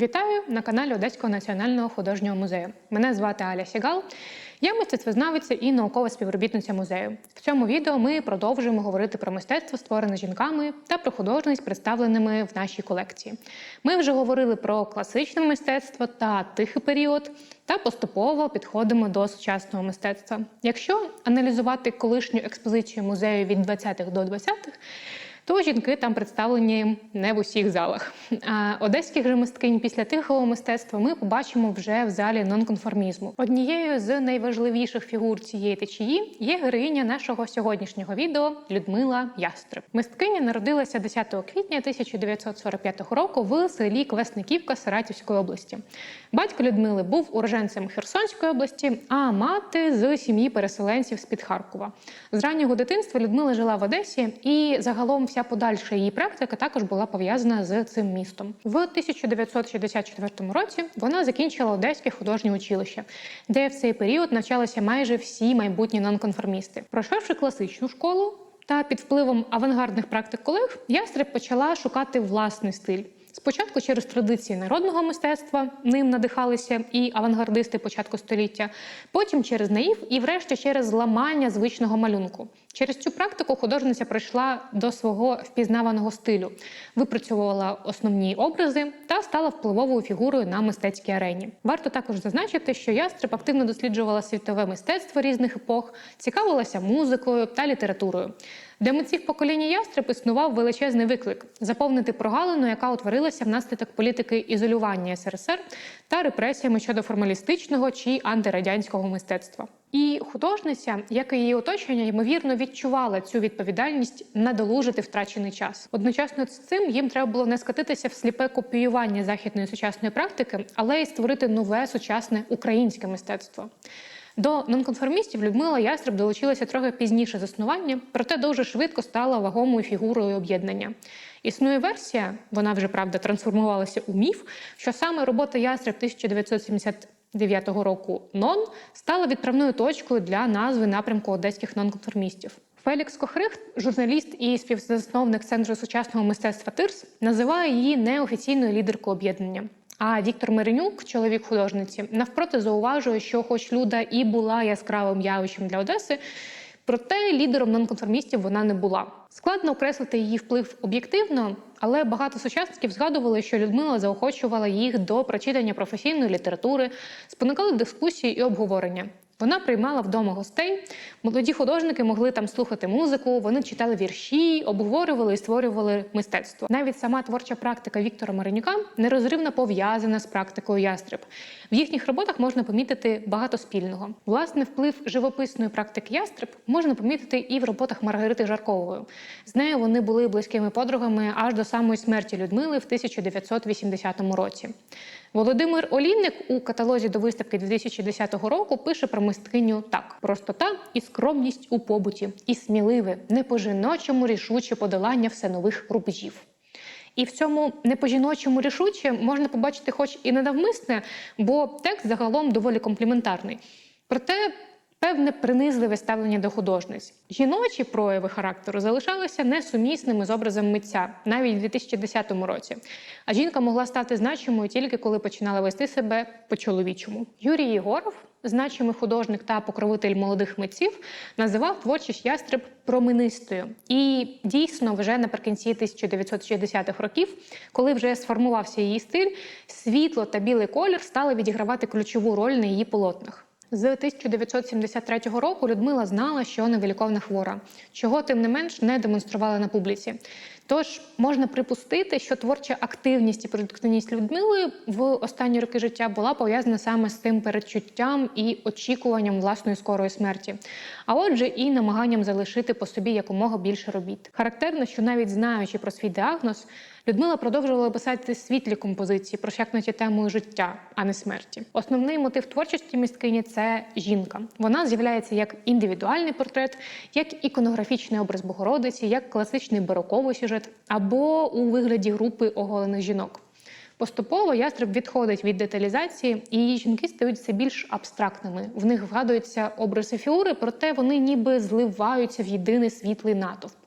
Вітаю на каналі Одеського національного художнього музею. Мене звати Аля Сігал. Я мистецтвознавиця і наукова співробітниця музею. В цьому відео ми продовжуємо говорити про мистецтво, створене жінками, та про художність, представленими в нашій колекції. Ми вже говорили про класичне мистецтво та тихий період, та поступово підходимо до сучасного мистецтва. Якщо аналізувати колишню експозицію музею від 20-х до 20-х, то жінки там представлені не в усіх залах. А одеських же мисткинь після тихого мистецтва ми побачимо вже в залі нонконформізму. Однією з найважливіших фігур цієї течії є героїня нашого сьогоднішнього відео Людмила Ястреб. Мисткиня народилася 10 квітня 1945 року в селі Квесниківка Саратівської області. Батько Людмили був уроженцем Херсонської області, а мати з сім'ї переселенців з під Харкова. З раннього дитинства Людмила жила в Одесі, і загалом вся подальша її практика також була пов'язана з цим містом. В 1964 році вона закінчила Одеське художнє училище, де в цей період навчалися майже всі майбутні нонконформісти. Пройшовши класичну школу та під впливом авангардних практик колег, Ястреб почала шукати власний стиль. Спочатку через традиції народного мистецтва ним надихалися і авангардисти початку століття, потім через наїв і, врешті, через зламання звичного малюнку. Через цю практику художниця прийшла до свого впізнаваного стилю, випрацьовувала основні образи та стала впливовою фігурою на мистецькій арені. Варто також зазначити, що ястреб активно досліджувала світове мистецтво різних епох, цікавилася музикою та літературою. Для митців покоління ястреб існував величезний виклик заповнити прогалину, яка утворилася внаслідок політики ізолювання СРСР та репресіями щодо формалістичного чи антирадянського мистецтва. І художниця, як і її оточення, ймовірно відчувала цю відповідальність надолужити втрачений час. Одночасно з цим їм треба було не скатитися в сліпе копіювання західної сучасної практики, але й створити нове сучасне українське мистецтво. До нонконформістів Людмила Ястреб долучилася трохи пізніше заснування, проте дуже швидко стала вагомою фігурою об'єднання. Існує версія, вона вже правда трансформувалася у міф, що саме робота Ястреб 1979 року нон стала відправною точкою для назви напрямку одеських нонконформістів. Фелікс Кохрихт, журналіст і співзасновник Центру сучасного мистецтва Тирс, називає її неофіційною лідеркою об'єднання. А Віктор Миренюк, чоловік художниці, навпроти зауважує, що, хоч Люда і була яскравим явищем для Одеси, проте лідером нонконформістів вона не була. Складно окреслити її вплив об'єктивно, але багато сучасників згадували, що Людмила заохочувала їх до прочитання професійної літератури, спонукали дискусії і обговорення. Вона приймала вдома гостей. Молоді художники могли там слухати музику, вони читали вірші, обговорювали і створювали мистецтво. Навіть сама творча практика Віктора Маринюка нерозривно пов'язана з практикою ястреб. В їхніх роботах можна помітити багато спільного. Власне, вплив живописної практики ястреб можна помітити і в роботах Маргарити Жаркової. З нею вони були близькими подругами аж до самої смерті Людмили в 1980 році. Володимир Олійник у каталозі до виставки 2010 року пише про мисткиню так: простота і скромність у побуті, і сміливе, не по-жіночому рішуче подолання все нових рубежів. І в цьому не по-жіночому рішуче можна побачити, хоч і ненавмисне, бо текст загалом доволі компліментарний. Проте певне принизливе ставлення до художниць. Жіночі прояви характеру залишалися несумісними з образом митця навіть у 2010 році. А жінка могла стати значимою тільки коли починала вести себе по-чоловічому. Юрій Єгоров, значимий художник та покровитель молодих митців, називав творчість ястреб променистою. І дійсно, вже наприкінці 1960-х років, коли вже сформувався її стиль, світло та білий колір стали відігравати ключову роль на її полотнах. З 1973 року Людмила знала, що невиліковна хвора, чого тим не менш не демонструвала на публіці. Тож можна припустити, що творча активність і продуктивність Людмили в останні роки життя була пов'язана саме з тим передчуттям і очікуванням власної скорої смерті, а отже, і намаганням залишити по собі якомога більше робіт. Характерно, що навіть знаючи про свій діагноз, Людмила продовжувала писати світлі композиції, просякнуті темою життя, а не смерті. Основний мотив творчості місткині це жінка. Вона з'являється як індивідуальний портрет, як іконографічний образ Богородиці, як класичний бароковий сюжет або у вигляді групи оголених жінок. Поступово ястреб відходить від деталізації, і її жінки стають все більш абстрактними. В них вгадуються образи фігури, проте вони ніби зливаються в єдиний світлий натовп.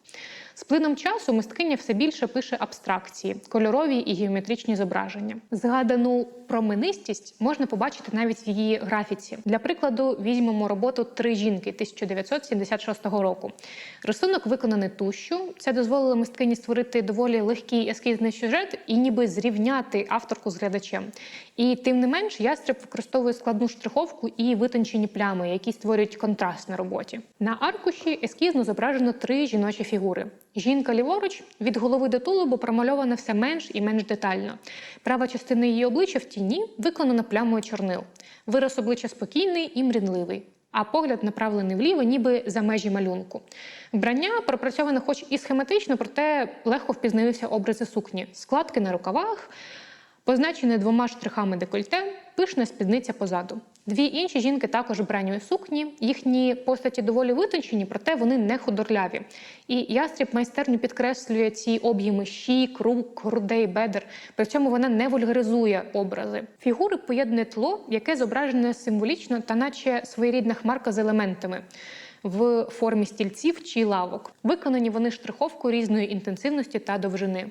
З плином часу мисткиня все більше пише абстракції, кольорові і геометричні зображення. Згадану променистість можна побачити навіть в її графіці. Для прикладу, візьмемо роботу Три жінки 1976 року. Рисунок виконаний тушю. Це дозволило мисткині створити доволі легкий ескізний сюжет і ніби зрівняти авторку з глядачем. І тим не менш, ястреб використовує складну штриховку і витончені плями, які створюють контраст на роботі. На аркуші ескізно зображено три жіночі фігури. Жінка ліворуч від голови до тулубу промальована все менш і менш детально. Права частина її обличчя в тіні виконана плямою чорнил. Вираз обличчя спокійний і мрінливий. А погляд направлений вліво, ніби за межі малюнку. Вбрання пропрацьоване, хоч і схематично, проте легко впізнаються образи сукні, складки на рукавах, позначене двома штрихами декольте, пишна спідниця позаду. Дві інші жінки також вбрані у сукні. Їхні постаті доволі витончені, проте вони не худорляві. І ястріб майстерню підкреслює ці об'єми щік, рук, грудей, бедер. При цьому вона не вульгаризує образи. Фігури поєднує тло, яке зображене символічно та наче своєрідна хмарка з елементами. В формі стільців чи лавок виконані вони штриховкою різної інтенсивності та довжини.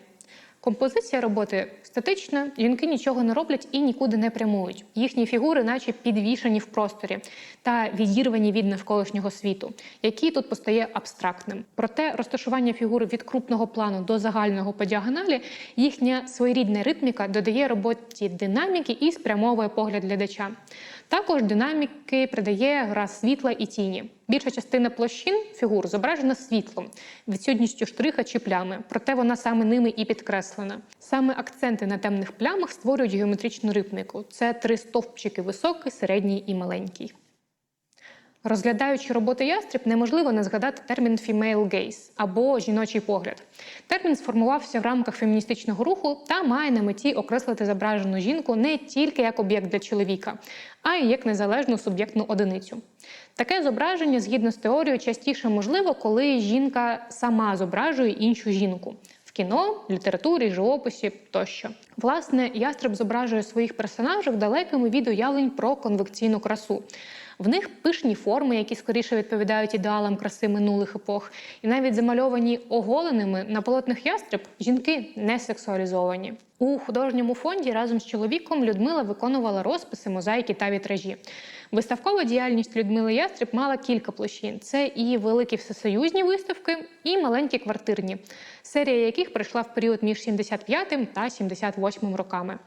Композиція роботи статична, жінки нічого не роблять і нікуди не прямують. Їхні фігури, наче підвішені в просторі та відірвані від навколишнього світу, який тут постає абстрактним. Проте розташування фігури від крупного плану до загального по діагоналі, їхня своєрідна ритміка додає роботі динаміки і спрямовує погляд глядача. Також динаміки придає гра світла і тіні. Більша частина площин фігур зображена світлом, відсутністю штриха чи плями, проте вона саме ними і підкреслена. Саме акценти на темних плямах створюють геометричну рибнику: Це три стовпчики високий, середній і маленький. Розглядаючи роботи ястріб, неможливо не згадати термін «female gaze» або жіночий погляд. Термін сформувався в рамках феміністичного руху та має на меті окреслити зображену жінку не тільки як об'єкт для чоловіка, а й як незалежну суб'єктну одиницю. Таке зображення, згідно з теорією, частіше можливо, коли жінка сама зображує іншу жінку. В кіно, літературі, живописі тощо. Власне, ястреб зображує своїх персонажів далекими від уявлень про конвекційну красу. В них пишні форми, які скоріше відповідають ідеалам краси минулих епох, і навіть замальовані оголеними на полотнах ястреб жінки не сексуалізовані. У художньому фонді разом з чоловіком Людмила виконувала розписи, мозаїки та вітражі. Виставкова діяльність Людмили Ястреб мала кілька площин: це і великі всесоюзні виставки, і маленькі квартирні, серія яких пройшла в період між 75 та 78 роками.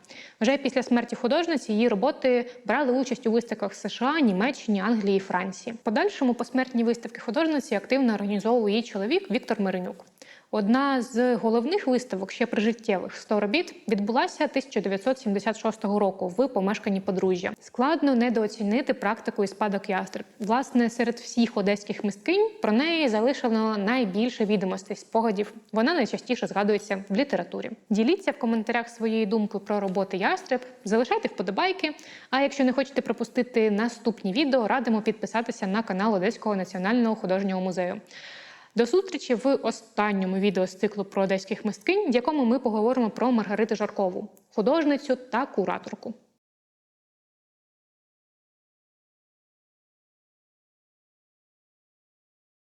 Вже після смерті художниці її роботи брали участь у виставках США, Німеччині, Англії і Франції. Подальшому посмертні виставки художниці активно організовував її чоловік Віктор Миренюк. Одна з головних виставок ще прижиттєвих 100 робіт відбулася 1976 року в помешканні подружжя. Складно недооцінити практику і спадок ястреб. Власне, серед всіх одеських мисткинь про неї залишено найбільше відомостей спогадів. Вона найчастіше згадується в літературі. Діліться в коментарях своєю думкою про роботи ястреб, залишайте вподобайки. А якщо не хочете пропустити наступні відео, радимо підписатися на канал Одеського національного художнього музею. До зустрічі в останньому відео з циклу про одеських мисткинь, в якому ми поговоримо про Маргариту Жаркову, художницю та кураторку.